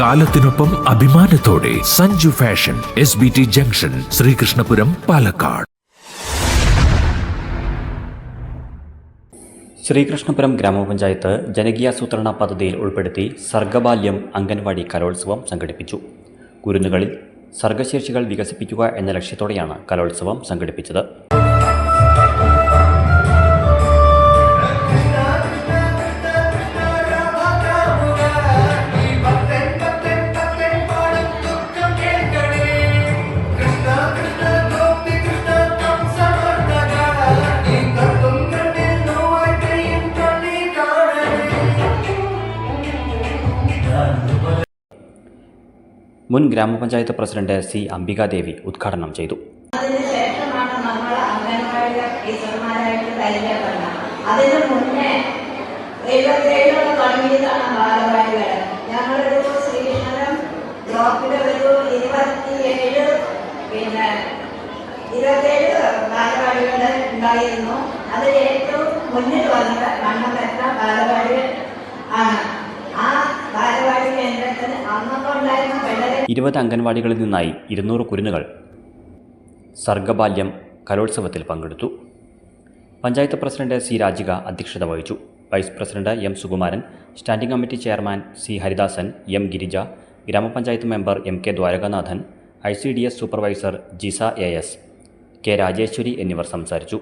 കാലത്തിനൊപ്പം അഭിമാനത്തോടെ Sanju fashion S B T junction Sreekrishnapuram Palakkad. Sreekrishnapuram ഗ്രാമപഞ്ചായത്ത് ജനകീയാസൂത്രണ പദ്ധതിയിൽ ഉൾപ്പെടുത്തി സർഗബാല്യം അംഗൻവാടി കലോത്സവം സംഘടിപ്പിച്ചു. കുരുന്നുകളിൽ സർഗശേഷികൾ വികസിപ്പിക്കുക എന്ന ലക്ഷ്യത്തോടെയാണ് കലോത്സവം സംഘടിപ്പിച്ചത്. മുൻ ഗ്രാമപഞ്ചായത്ത് പ്രസിഡന്റ് സി അംബികാദേവി ഉദ്ഘാടനം ചെയ്തു. അതിന് മുന്നേ എഴുപത്തേഴിലൊക്കെ തുടങ്ങിയതാണ് ബാലവാടികൾ ഞങ്ങളൊരു ശ്രീകൃഷ്ണനും ബ്ലോക്കിലെ ഒരു ഇരുപത്തിയേഴ് പിന്നെ ഇരുപത്തേഴ് ബാലവാടികൾ ഉണ്ടായിരുന്നു. അതിൽ ഏറ്റവും മുന്നിൽ വന്നത് മണ്ണപ്പെട്ട ബാലവാടികൾ ആണ് ഇരുപത് അംഗൻവാടികളിൽ നിന്നായി ഇരുന്നൂറ് കുരുന്നുകൾ സർഗബാല്യം കലോത്സവത്തിൽ പങ്കെടുത്തു. പഞ്ചായത്ത് പ്രസിഡന്റ് സി രാജിക അധ്യക്ഷത വഹിച്ചു. Vice president M Sukumaran standing committee chairman C Haridasan M Girija ഗ്രാമപഞ്ചായത്ത് member M K Dwarakanathan I C D S supervisor Jisa A S K Rajeshwari എന്നിവർ സംസാരിച്ചു.